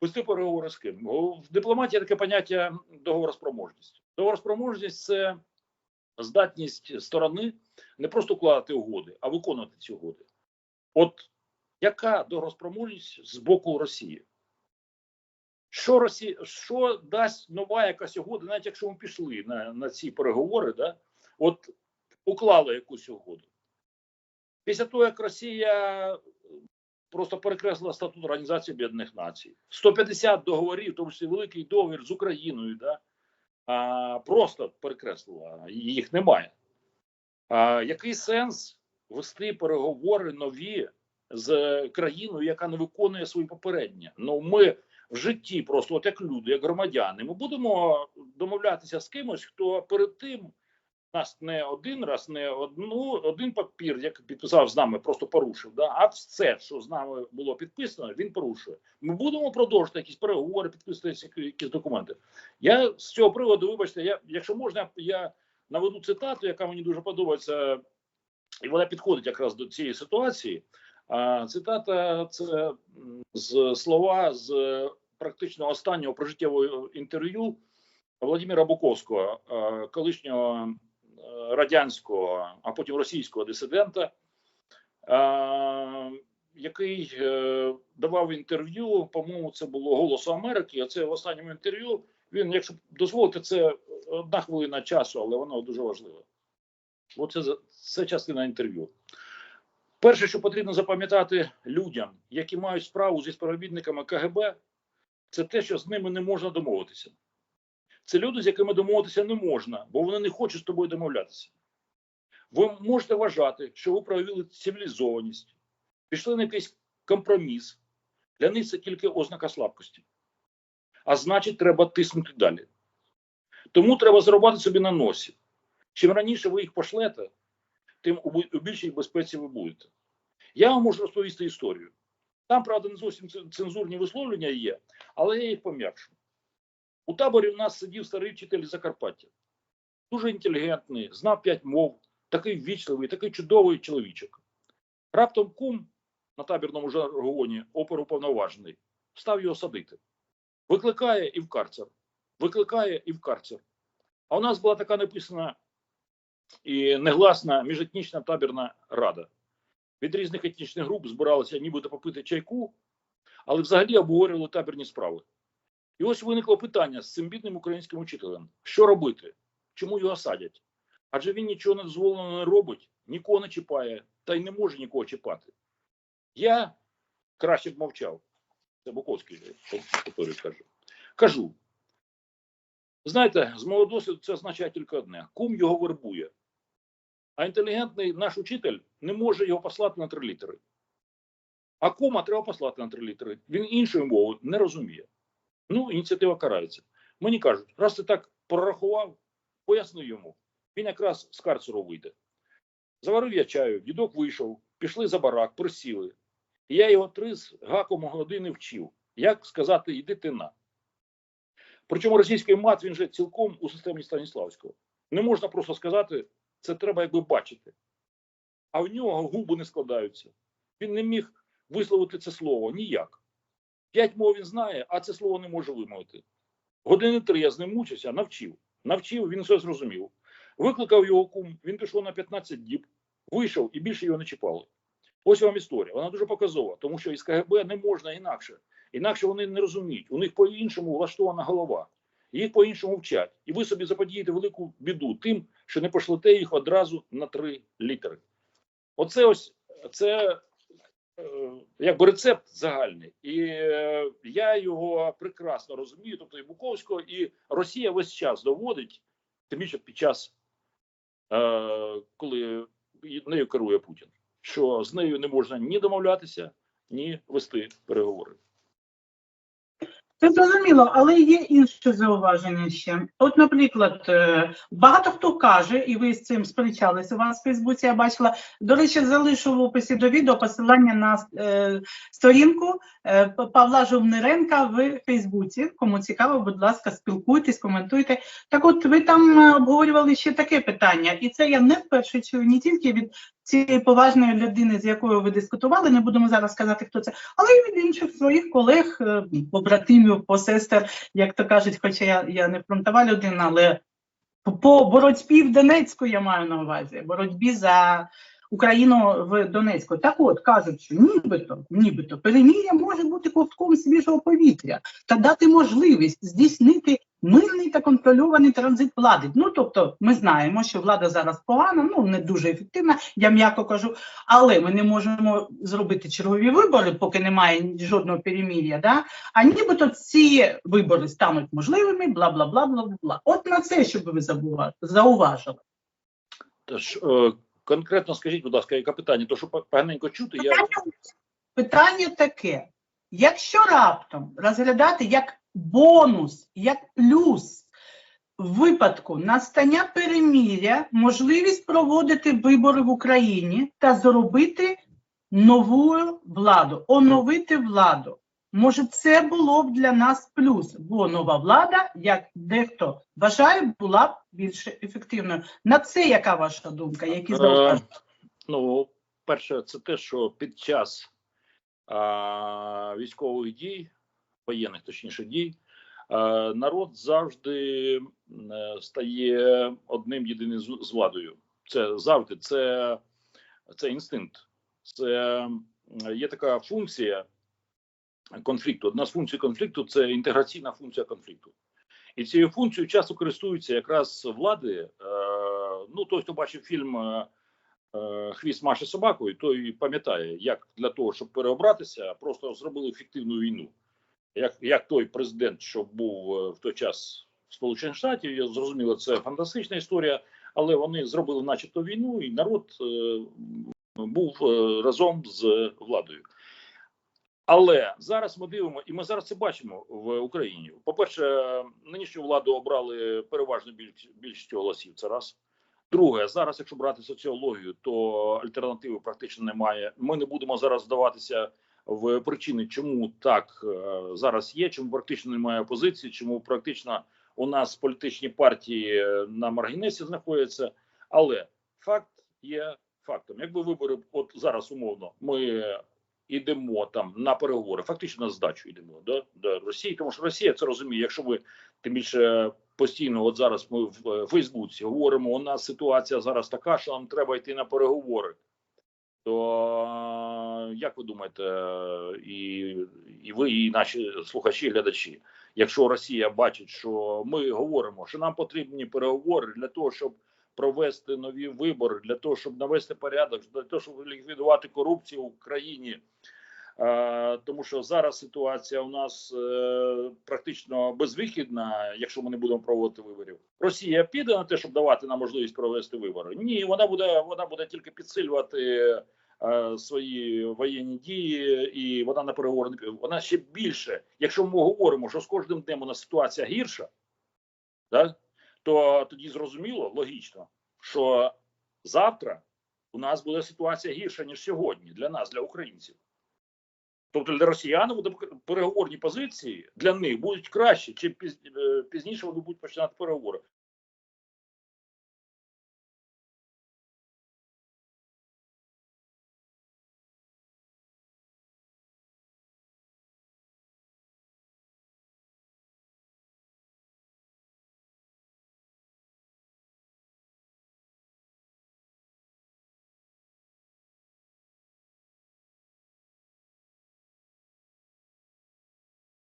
Вести переговори з ким? В дипломатії таке поняття договороспроможність. Договороспроможність це здатність сторони не просто укладати угоди, а виконувати ці угоди. От яка договороспроможність з боку Росії? Що Росія, що дасть нова якась угода, навіть якщо ми пішли на, на ці переговори, да? от уклали якусь угоду. Після того, як Росія просто перекреслила статут Організації Об'єднаних Націй, 150 договорів, тому числі великий договір з Україною, да? а, просто перекреслила, їх немає. А, який сенс вести переговори нові з країною, яка не виконує свої попередні? Ну, ми в житті, просто от як люди, як громадяни, ми будемо домовлятися з кимось, хто перед тим нас не один раз, не одну один папір, як підписав з нами, просто порушив. Да? А все, що з нами було підписано, він порушує. Ми будемо продовжувати якісь переговори, підписувати якісь документи. Я з цього приводу, вибачте, я, якщо можна, я наведу цитату, яка мені дуже подобається, і вона підходить якраз до цієї ситуації. А, цитата це з слова з практично останнього прожиттєвого інтерв'ю Володимира Буковського, колишнього радянського, а потім російського дисидента, який е, давав інтерв'ю. По-моєму, це було Голосу Америки. А це в останньому інтерв'ю. Він, якщо дозволите, це одна хвилина часу, але воно дуже важливе. Оце це частина інтерв'ю. Перше, що потрібно запам'ятати людям, які мають справу зі співробітниками КГБ, це те, що з ними не можна домовитися. Це люди, з якими домовитися не можна, бо вони не хочуть з тобою домовлятися. Ви можете вважати, що ви проявили цивілізованість, пішли на якийсь компроміс. Для них це тільки ознака слабкості. А значить, треба тиснути далі. Тому треба зробити собі на носі. Чим раніше ви їх пошлете, тим у більшій безпеці ви будете. Я вам можу розповісти історію. Там, правда, не зовсім цензурні висловлення є, але я їх пом'якшу. У таборі в нас сидів старий вчитель Закарпаття. Дуже інтелігентний, знав п'ять мов, такий ввічливий, такий чудовий чоловічок. Раптом кум на табірному жаргоні оперуповноважений став його садити. Викликає і в карцер. Викликає і в карцер. А у нас була така написана і негласна міжетнічна табірна рада. Від різних етнічних груп збиралися нібито попити чайку, але взагалі обговорювали табірні справи. І ось виникло питання з цим бідним українським учителем: що робити? Чому його садять? Адже він нічого не дозволеного не робить, нікого не чіпає, та й не може нікого чіпати. Я краще б мовчав. Це Буковський, я повторюю, кажу. Кажу. Знаєте, з мого досвіду це означає тільки одне: кум його вербує. А інтелігентний наш учитель не може його послати на три літери. А кума треба послати на три літери. Він іншої мови не розуміє. Ну, ініціатива карається. Мені кажуть, раз ти так прорахував, поясни йому. Він якраз з карцеру вийде. Заварив я чаю, дідок вийшов, пішли за барак, присіли. І я його три з гаком години вчив, як сказати ти на. Причому російський мат він же цілком у системі Станіславського. Не можна просто сказати, це треба якби бачити. А в нього губи не складаються. Він не міг висловити це слово ніяк. П'ять мов він знає, а це слово не може вимовити. Години три я з ним мучився, навчив. Навчив, він все зрозумів. Викликав його кум, він пішов на 15 діб, вийшов і більше його не чіпали. Ось вам історія. Вона дуже показова, тому що із КГБ не можна інакше. Інакше вони не розуміють. У них по-іншому влаштована голова. Їх по-іншому вчать. І ви собі заподієте велику біду тим, що не пошлете їх одразу на три літери. Оце ось це якби рецепт загальний. І е, я його прекрасно розумію. Тобто і Буковського, і Росія весь час доводить, тим більше під час, е, коли нею керує Путін, що з нею не можна ні домовлятися, ні вести переговори. Це зрозуміло, але є інше зауваження ще. От, наприклад, е, багато хто каже, і ви з цим сперечалися у вас в Фейсбуці, я бачила. До речі, залишу в описі до відео посилання на е, сторінку е, Павла Жовниренка в Фейсбуці. Кому цікаво, будь ласка, спілкуйтесь, коментуйте. Так от ви там е, обговорювали ще таке питання, і це я не вперше чую не тільки від цієї поважної людини, з якою ви дискутували, не будемо зараз сказати, хто це, але й від інших своїх колег, е, побратимів, посестер, як то кажуть, хоча я, я не фронтова людина, але по боротьбі в Донецьку я маю на увазі, боротьбі за Україну в Донецьку. Так от кажуть, що нібито, нібито перемір'я може бути ковтком свіжого повітря та дати можливість здійснити мирний та контрольований транзит влади. Ну тобто, ми знаємо, що влада зараз погана, ну не дуже ефективна, я м'яко кажу, але ми не можемо зробити чергові вибори, поки немає жодного перемір'я. Да? А нібито ці вибори стануть можливими, бла бла бла бла бла. От на це, щоб ви зауважили. Тож е, конкретно скажіть, будь ласка, яке питання? То що поганенько чути, я Питання, питання таке: якщо раптом розглядати як бонус, як плюс в випадку настання переміря, можливість проводити вибори в Україні та зробити нову владу, оновити владу. Може, це було б для нас плюс, бо нова влада, як дехто вважає, була б більш ефективною. На це яка ваша думка? Які Е. Ну, перше, це те, що під час а, військових дій, воєнних точніше дій, а, народ завжди е, стає одним єдиним з, з владою. Це завжди це, це інстинкт. Це є така функція конфлікту. Одна з функцій конфлікту це інтеграційна функція конфлікту. І цією функцією часто користуються якраз влади. Е, ну, той, хто бачив фільм е, е, Хвіст Маші собакою, той пам'ятає, як для того, щоб переобратися, просто зробили фіктивну війну. Як, як той президент, що був в той час в Сполучених Штатів, я зрозуміло, це фантастична історія, але вони зробили, начебто, війну, і народ був разом з владою. Але зараз ми дивимо, і ми зараз це бачимо в Україні. По-перше, нинішню владу обрали переважно більш, більшістю голосів. Це раз. Друге, зараз, якщо брати соціологію, то альтернативи практично немає. Ми не будемо зараз здаватися в причини, чому так е, зараз є, чому практично немає опозиції, чому практично у нас політичні партії е, на маргінесі знаходяться. Але факт є фактом. Якби вибори, от зараз умовно, ми йдемо там на переговори, фактично на здачу йдемо до, до Росії, тому що Росія це розуміє. Якщо ви тим більше постійно, от зараз ми в е, Фейсбуці говоримо, у нас ситуація зараз така, що нам треба йти на переговори. То е, як ви думаєте, і, і ви, і наші слухачі, глядачі, якщо Росія бачить, що ми говоримо, що нам потрібні переговори для того, щоб провести нові вибори, для того, щоб навести порядок, для того, щоб ліквідувати корупцію в країні. Тому що зараз ситуація у нас е, практично безвихідна, якщо ми не будемо проводити виборів. Росія піде на те, щоб давати нам можливість провести вибори. Ні, вона буде вона буде тільки підсилювати е, свої воєнні дії, і вона на переговори не. Вона ще більше. Якщо ми говоримо, що з кожним днем у нас ситуація гірша, да, то тоді зрозуміло, логічно, що завтра у нас буде ситуація гірша ніж сьогодні для нас, для українців. Тобто для росіян буде переговорні позиції для них будуть краще, чим е, пізніше вони будуть починати переговори.